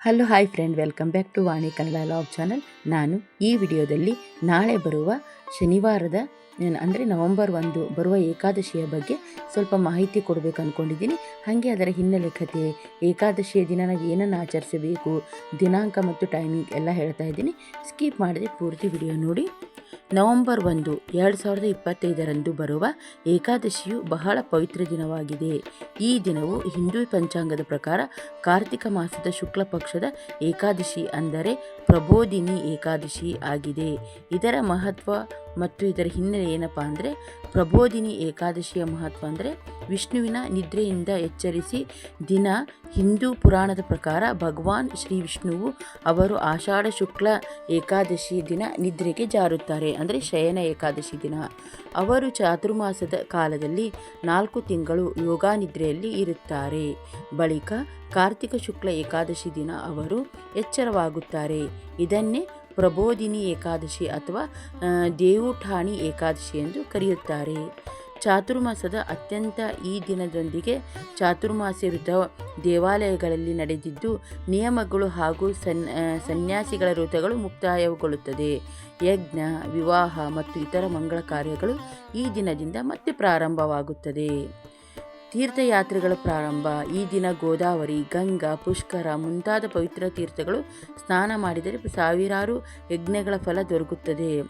Hello hi friend welcome back to Vani Kannada vlog channel ನಾನು ಈ ವಿಡಿಯೋದಲ್ಲಿ ನಾಳೆ ಬರುವ ಶನಿವಾರದ ಅಂದರೆ ನವೆಂಬರ್ ಒಂದು ಬರುವ ಏಕಾದಶಿಯ ಬಗ್ಗೆ ಸ್ವಲ್ಪ ಮಾಹಿತಿ ಕೊಡಬೇಕು ಅಂದ್ಕೊಂಡಿದ್ದೀನಿ ಹಾಗೆ ಅದರ ಹಿನ್ನೆಲೆ ಕಥೆ, ಏಕಾದಶಿಯ ದಿನ ನಾವು ಏನನ್ನು ಆಚರಿಸಬೇಕು, ದಿನಾಂಕ ಮತ್ತು ಟೈಮಿಂಗ್ ಎಲ್ಲ ಹೇಳ್ತಾ ಇದ್ದೀನಿ. ಸ್ಕಿಪ್ ಮಾಡದೆ ಪೂರ್ತಿ ವಿಡಿಯೋ ನೋಡಿ. ನವೆಂಬರ್ ಒಂದು, ಎರಡು ಸಾವಿರದ ಇಪ್ಪತ್ತೈದರಂದು ಬರುವ ಏಕಾದಶಿಯು ಬಹಳ ಪವಿತ್ರ ದಿನವಾಗಿದೆ. ಈ ದಿನವು ಹಿಂದೂ ಪಂಚಾಂಗದ ಪ್ರಕಾರ ಕಾರ್ತಿಕ ಮಾಸದ ಶುಕ್ಲ ಪಕ್ಷದ ಏಕಾದಶಿ ಅಂದರೆ ಪ್ರಬೋಧಿನಿ ಏಕಾದಶಿ ಆಗಿದೆ. ಇದರ ಮಹತ್ವ ಮತ್ತು ಇದರ ಹಿನ್ನೆಲೆ ಏನಪ್ಪ ಅಂದರೆ ಪ್ರಬೋಧಿನಿ ಏಕಾದಶಿಯ ಮಹತ್ವ ಅಂದರೆ ವಿಷ್ಣುವಿನ ನಿದ್ರೆಯಿಂದ ಎಚ್ಚರಿಸಿ ದಿನ ಹಿಂದೂ ಪುರಾಣದ ಪ್ರಕಾರ ಭಗವಾನ್ ಶ್ರೀ ವಿಷ್ಣುವು ಅವರು ಆಷಾಢ ಶುಕ್ಲ ಏಕಾದಶಿ ದಿನ ನಿದ್ರೆಗೆ ಜಾರುತ್ತಾರೆ ಅಂದರೆ ಶಯನ ಏಕಾದಶಿ ದಿನ. ಅವರು ಚಾತುರ್ಮಾಸದ ಕಾಲದಲ್ಲಿ ನಾಲ್ಕು ತಿಂಗಳು ಯೋಗ ನಿದ್ರೆಯಲ್ಲಿ ಇರುತ್ತಾರೆ. ಬಳಿಕ ಕಾರ್ತಿಕ ಶುಕ್ಲ ಏಕಾದಶಿ ದಿನ ಅವರು ಎಚ್ಚರವಾಗುತ್ತಾರೆ. ಇದನ್ನೇ ಪ್ರಬೋಧಿನಿ ಏಕಾದಶಿ ಅಥವಾ ದೇವುಠಾಣಿ ಏಕಾದಶಿ ಎಂದು ಕರೆಯುತ್ತಾರೆ. ಚಾತುರ್ಮಾಸದ ಅತ್ಯಂತ ಈ ದಿನದೊಂದಿಗೆ ಚಾತುರ್ಮಾಸ ವೃದ್ಧ ದೇವಾಲಯಗಳಲ್ಲಿ ನಡೆದಿದ್ದು, ನಿಯಮಗಳು ಹಾಗೂ ಸನ್ ಸನ್ಯಾಸಿಗಳ ವ್ರತಗಳು ಮುಕ್ತಾಯಗೊಳ್ಳುತ್ತದೆ. ಯಜ್ಞ, ವಿವಾಹ ಮತ್ತು ಇತರ ಮಂಗಳ ಕಾರ್ಯಗಳು ಈ ದಿನದಿಂದ ಮತ್ತೆ ಪ್ರಾರಂಭವಾಗುತ್ತದೆ. ತೀರ್ಥಯಾತ್ರೆಗಳ ಪ್ರಾರಂಭ. ಈ ದಿನ ಗೋದಾವರಿ, ಗಂಗಾ, ಪುಷ್ಕರ ಮುಂತಾದ ಪವಿತ್ರ ತೀರ್ಥಗಳು ಸ್ನಾನ ಮಾಡಿದರೆ ಸಾವಿರಾರು ಯಜ್ಞಗಳ ಫಲ ದೊರಕುತ್ತದೆ.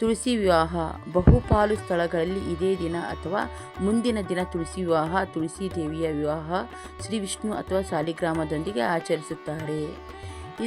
ತುಳಸಿ ವಿವಾಹ, ಬಹುಪಾಲು ಸ್ಥಳಗಳಲ್ಲಿ ಇದೇ ದಿನ ಅಥವಾ ಮುಂದಿನ ದಿನ ತುಳಸಿ ವಿವಾಹ, ತುಳಸಿ ದೇವಿಯ ವಿವಾಹ ಶ್ರೀ ವಿಷ್ಣು ಅಥವಾ ಸಾಲಿಗ್ರಾಮದೊಂದಿಗೆ ಆಚರಿಸುತ್ತಾರೆ.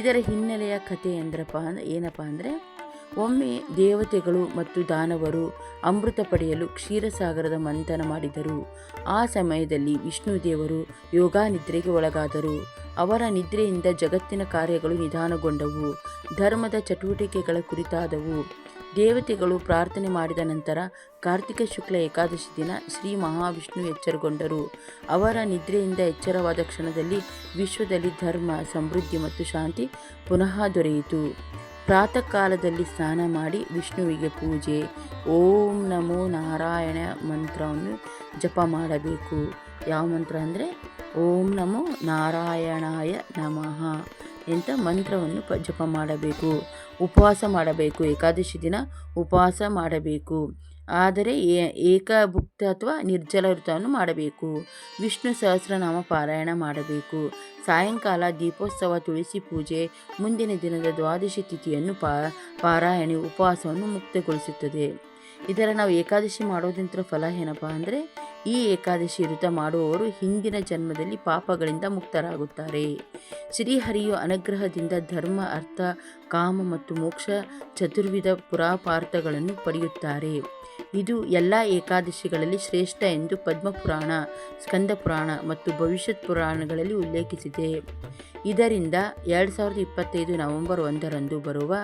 ಇದರ ಹಿನ್ನೆಲೆಯ ಕಥೆ ಎಂದ್ರಪ್ಪ ಏನಪ್ಪ ಅಂದರೆ ಒಮ್ಮೆ ದೇವತೆಗಳು ಮತ್ತು ದಾನವರು ಅಮೃತ ಪಡೆಯಲು ಕ್ಷೀರಸಾಗರದ ಮಂಥನ ಮಾಡಿದರು. ಆ ಸಮಯದಲ್ಲಿ ವಿಷ್ಣು ದೇವರು ಯೋಗಾನಿದ್ರೆಗೆ ಒಳಗಾದರು. ಅವರ ನಿದ್ರೆಯಿಂದ ಜಗತ್ತಿನ ಕಾರ್ಯಗಳು ನಿಧಾನಗೊಂಡವು. ಧರ್ಮದ ಚಟುವಟಿಕೆಗಳ ಕುರಿತಾದವು. ದೇವತೆಗಳು ಪ್ರಾರ್ಥನೆ ಮಾಡಿದ ನಂತರ ಕಾರ್ತಿಕ ಶುಕ್ಲ ಏಕಾದಶಿ ದಿನ ಶ್ರೀ ಮಹಾವಿಷ್ಣು ಎಚ್ಚರಗೊಂಡರು. ಅವರ ನಿದ್ರೆಯಿಂದ ಎಚ್ಚರವಾದ ಕ್ಷಣದಲ್ಲಿ ವಿಶ್ವದಲ್ಲಿ ಧರ್ಮ, ಸಮೃದ್ಧಿ ಮತ್ತು ಶಾಂತಿ ಪುನಃ ದೊರೆಯಿತು. ಪ್ರಾತಃ ಕಾಲದಲ್ಲಿ ಸ್ನಾನ ಮಾಡಿ ವಿಷ್ಣುವಿಗೆ ಪೂಜೆ. ಓಂ ನಮೋ ನಾರಾಯಣ ಮಂತ್ರವನ್ನು ಜಪ ಮಾಡಬೇಕು. ಯಾವ ಮಂತ್ರ ಅಂದರೆ, ಓಂ ನಮೋ ನಾರಾಯಣಾಯ ನಮಃ ಎಂಥ ಮಂತ್ರವನ್ನು ಪ ಜಪ ಮಾಡಬೇಕು. ಉಪವಾಸ ಮಾಡಬೇಕು. ಏಕಾದಶಿ ದಿನ ಉಪವಾಸ ಮಾಡಬೇಕು. ಆದರೆ ಏಕಭುಕ್ತ ಅಥವಾ ನಿರ್ಜಲ ವೃತವನ್ನು ಮಾಡಬೇಕು. ವಿಷ್ಣು ಸಹಸ್ರನಾಮ ಪಾರಾಯಣ ಮಾಡಬೇಕು. ಸಾಯಂಕಾಲ ದೀಪೋತ್ಸವ ತುಳಸಿ ಪೂಜೆ, ಮುಂದಿನ ದಿನದ ದ್ವಾದಶಿ ತಿಥಿಯನ್ನು ಪಾ, ಪಾರಾಯಣೆ ಉಪವಾಸವನ್ನು ಮುಕ್ತಗೊಳಿಸುತ್ತದೆ. ಇದರ ನಾವು ಏಕಾದಶಿ ಮಾಡೋದಿಂತ ಫಲ ಏನಪ್ಪ ಅಂದರೆ, ಈ ಏಕಾದಶಿ ವೃತ ಮಾಡುವವರು ಹಿಂದಿನ ಜನ್ಮದಲ್ಲಿ ಪಾಪಗಳಿಂದ ಮುಕ್ತರಾಗುತ್ತಾರೆ. ಶ್ರೀಹರಿಯು ಅನುಗ್ರಹದಿಂದ ಧರ್ಮ, ಅರ್ಥ, ಕಾಮ ಮತ್ತು ಮೋಕ್ಷ ಚತುರ್ವಿಧ ಪುರಾಪಾರ್ಥಗಳನ್ನು ಪಡೆಯುತ್ತಾರೆ. ಇದು ಎಲ್ಲ ಏಕಾದಶಿಗಳಲ್ಲಿ ಶ್ರೇಷ್ಠ ಎಂದು ಪದ್ಮಪುರಾಣ ಸ್ಕಂದ ಪುರಾಣ ಮತ್ತು ಭವಿಷ್ಯತ್ ಪುರಾಣಗಳಲ್ಲಿ ಉಲ್ಲೇಖಿಸಿದೆ. ಇದರಿಂದ ಎರಡು ಸಾವಿರದ ಇಪ್ಪತ್ತೈದು ನವೆಂಬರ್ ಒಂದರಂದು ಬರುವ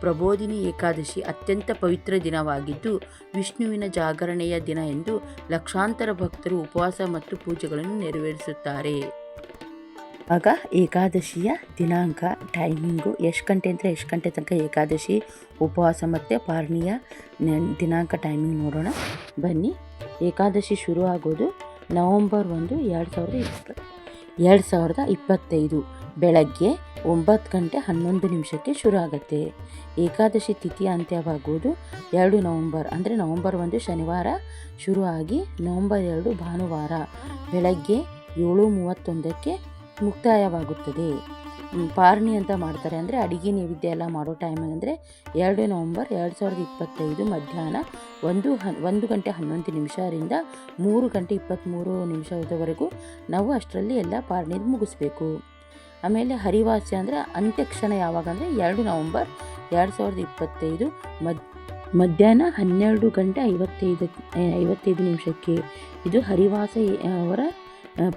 ಪ್ರಬೋಧಿನಿ ಏಕಾದಶಿ ಅತ್ಯಂತ ಪವಿತ್ರ ದಿನವಾಗಿದ್ದು, ವಿಷ್ಣುವಿನ ಜಾಗರಣೆಯ ದಿನ ಎಂದು ಲಕ್ಷಾಂತರ ಭಕ್ತರು ಉಪವಾಸ ಮತ್ತು ಪೂಜೆಗಳನ್ನು ನೆರವೇರಿಸುತ್ತಾರೆ. ಆಗ ಏಕಾದಶಿಯ ದಿನಾಂಕ ಟೈಮಿಂಗು ಎಷ್ಟು ಗಂಟೆ ಅಂದರೆ ಎಷ್ಟು ಗಂಟೆ ತನಕ ಏಕಾದಶಿ, ಉಪವಾಸ ಮತ್ತು ಪಾರ್ಣಿಯ ದಿನಾಂಕ ಟೈಮಿಂಗ್ ನೋಡೋಣ. ಬನ್ನಿ. ಏಕಾದಶಿ ಶುರು ಆಗೋದು ನವಂಬರ್ ಒಂದು, ಎರಡು ಸಾವಿರದ ಇಪ್ಪ ಎರಡು ಸಾವಿರದ ಇಪ್ಪತ್ತೈದು ಬೆಳಗ್ಗೆ ಒಂಬತ್ತು ಗಂಟೆ ಹನ್ನೊಂದು ನಿಮಿಷಕ್ಕೆ ಶುರು ಆಗುತ್ತೆ. ಏಕಾದಶಿ ತಿಥಿ ಅಂತ್ಯವಾಗುವುದು ಎರಡು ನವಂಬರ್, ಅಂದರೆ ನವಂಬರ್ ಒಂದು ಶನಿವಾರ ಶುರು ಆಗಿ ನವಂಬರ್ ಎರಡು ಭಾನುವಾರ ಬೆಳಗ್ಗೆ ಏಳು ಮೂವತ್ತೊಂದಕ್ಕೆ ಮುಕ್ತಾಯವಾಗುತ್ತದೆ. ಪಾರ್ಣಿ ಅಂತ ಮಾಡ್ತಾರೆ ಅಂದರೆ ಅಡಿಗೆ ನೈವೇದ್ಯ ಎಲ್ಲ ಮಾಡೋ ಟೈಮ್ ಅಂದರೆ ಎರಡು ನವಂಬರ್ ಎರಡು ಸಾವಿರದ ಇಪ್ಪತ್ತೈದು ಮಧ್ಯಾಹ್ನ ಒಂದು ಹ, ಒಂದು ಗಂಟೆ ಹನ್ನೊಂದು ನಿಮಿಷದಿಂದ ಮೂರು ಗಂಟೆ ಇಪ್ಪತ್ತ್ಮೂರು ನಿಮಿಷದವರೆಗೂ ನಾವು ಅಷ್ಟರಲ್ಲಿ ಎಲ್ಲ ಪಾರ್ಣಿ ಮುಗಿಸ್ಬೇಕು. ಆಮೇಲೆ ಹರಿವಾಸ್ಯ ಅಂದರೆ ಅಂತ್ಯಕ್ಷಣ ಯಾವಾಗ ಅಂದರೆ ಎರಡು ನವಂಬರ್ ಎರಡು ಸಾವಿರದ ಇಪ್ಪತ್ತೈದು ಮದ್, ಮಧ್ಯಾಹ್ನ ಹನ್ನೆರಡು ಗಂಟೆ ಐವತ್ತೈದು ಐವತ್ತೈದು ನಿಮಿಷಕ್ಕೆ. ಇದು ಹರಿವಾಸ ಅವರ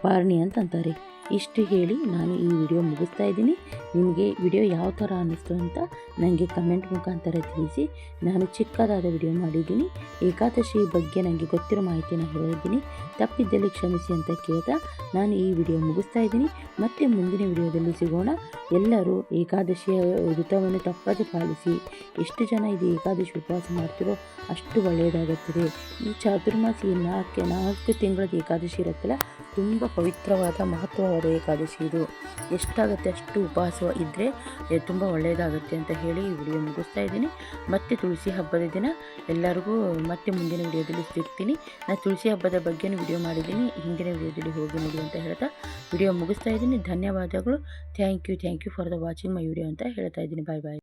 ಪಾರ್ಣಿ ಅಂತ ಅಂತಾರೆ. ಇಷ್ಟು ಹೇಳಿ ನಾನು ಈ ವಿಡಿಯೋ ಮುಗಿಸ್ತಾ ಇದ್ದೀನಿ. ನಿಮಗೆ ವಿಡಿಯೋ ಯಾವ ಥರ ಅನ್ನಿಸ್ತು ಅಂತ ನನಗೆ ಕಮೆಂಟ್ ಮುಖಾಂತರ ತಿಳಿಸಿ. ನಾನು ಚಿಕ್ಕದಾದ ವಿಡಿಯೋ ಮಾಡಿದ್ದೀನಿ. ಏಕಾದಶಿ ಬಗ್ಗೆ ನನಗೆ ಗೊತ್ತಿರೋ ಮಾಹಿತಿನ ಹೇಳಿದ್ದೀನಿ. ತಪ್ಪಿದ್ದಲ್ಲಿ ಕ್ಷಮಿಸಿ ಅಂತ ಕೇಳ್ತಾ ನಾನು ಈ ವಿಡಿಯೋ ಮುಗಿಸ್ತಾ ಇದ್ದೀನಿ. ಮತ್ತೆ ಮುಂದಿನ ವಿಡಿಯೋದಲ್ಲಿ ಸಿಗೋಣ. ಎಲ್ಲರೂ ಏಕಾದಶಿಯ ಋತವನ್ನು ತಪ್ಪದೆ ಪಾಲಿಸಿ. ಎಷ್ಟು ಜನ ಇದು ಏಕಾದಶಿ ಉಪವಾಸ ಮಾಡ್ತಿರೋ ಅಷ್ಟು ಒಳ್ಳೆಯದಾಗುತ್ತದೆ. ಈ ಚಾತುರ್ಮಾಸಿ ನಾಲ್ಕು ನಾಲ್ಕು ತಿಂಗಳ ಏಕಾದಶಿ ಇರುತ್ತಲ್ಲ, ತುಂಬ ಪವಿತ್ರವಾದ, ಮಹತ್ವವಾದ ವಿಶೇಷವಾದ ಏಕಾದಶಿ ಇದು. ಎಷ್ಟಾಗುತ್ತೆ ಅಷ್ಟು ಉಪವಾಸ ಇದ್ದರೆ ತುಂಬ ಒಳ್ಳೆಯದಾಗುತ್ತೆ ಅಂತ ಹೇಳಿ ಈ ವಿಡಿಯೋ ಮುಗಿಸ್ತಾ ಇದ್ದೀನಿ. ಮತ್ತೆ ತುಳಸಿ ಹಬ್ಬದ ದಿನ ಎಲ್ಲರಿಗೂ ಮತ್ತೆ ಮುಂದಿನ ವಿಡಿಯೋದಲ್ಲಿ ಸಿಗ್ತೀನಿ. ನಾನು ತುಳಸಿ ಹಬ್ಬದ ಬಗ್ಗೆನೂ ವಿಡಿಯೋ ಮಾಡಿದ್ದೀನಿ. ಹಿಂದಿನ ವಿಡಿಯೋದಲ್ಲಿ ಹೋಗಿ ನೋಡಿ ಅಂತ ಹೇಳ್ತಾ ವಿಡಿಯೋ ಮುಗಿಸ್ತಾ ಇದ್ದೀನಿ. ಧನ್ಯವಾದಗಳು. Thank you thank you for the watching my video ಅಂತ ಹೇಳ್ತಾ ಇದ್ದೀನಿ. ಬಾಯ್ ಬಾಯ್.